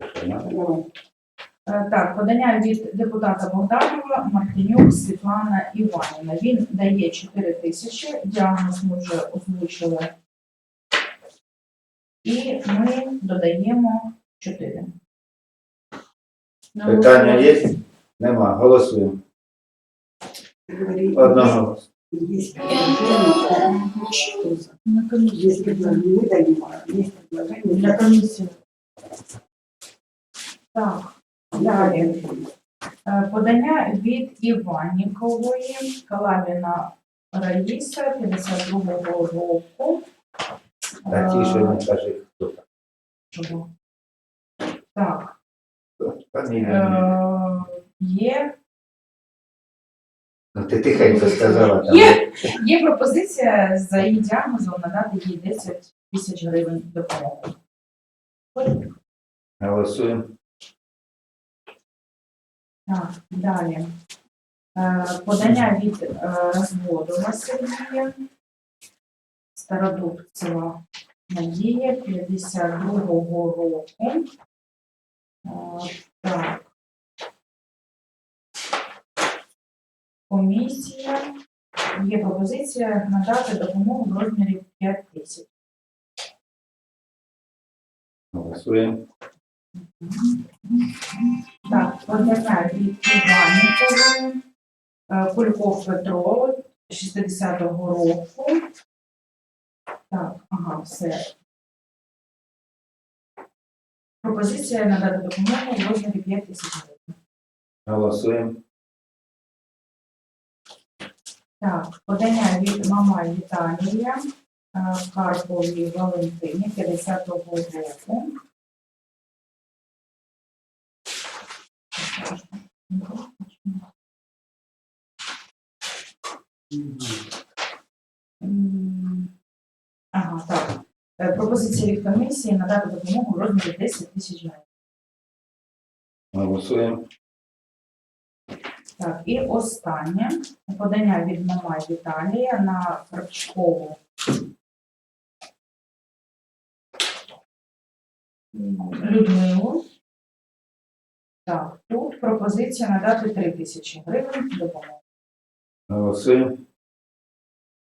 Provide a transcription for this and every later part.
Е, Так, подання від депутата Богданова Мартинюк Світлана Іванівна. Він дає 4 тисячі, діагноз ми вже озвучили. І ми додаємо 4. Питання є? Нема. Голосуємо. Одного. Есть предложение, что за- На комісію. Есть предложение, мы даем, есть предложение Для комісії. Так, далі. Е, Подання від Іваннікової, Калабіна Раїса, 52-го року. Та ті, що Е, не кажи, хто там. чого? Так, е, є, Ну, ти тихенько сказала. там. Є. є пропозиція за її діагнозом надати їй 10 тисяч гривень допомоги. Голосуємо. Так, далі. Е, Подання від е, розводу Василія, Стародубцева Надія, 52-го року. Е, Так. Комісія. Є пропозиція надати допомогу в розмірі 5 тисяч. Голосуємо. Так, подання від Іваннікової, е, Кульков Петро, 60-го року. Так, ага, все. Пропозиція надати допомогу в розмірі 5 тисяч гривень. Голосуємо. Так, подання від Мамай Віталія, е, Валентині, 50-го року. Ага, так. Е, Пропозиція від комісії надати допомогу в розмірі 10 тисяч гривень. Голосуємо. Так, і останнє подання від Мамай Віталія на Карпчкову. Людмилу. Пропозиція надати 3 тисячі гривень допомоги.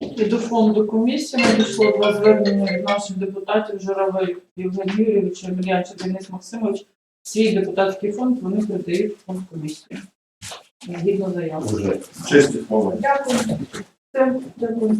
І до фонду комісії надійшло два звернення від наших депутатів Журавель Євген Юрійович, Емельянчик Денис Максимович. Свій депутатський фонд вони передають фонд комісії. Згідно заяви. Дякую. Дякую.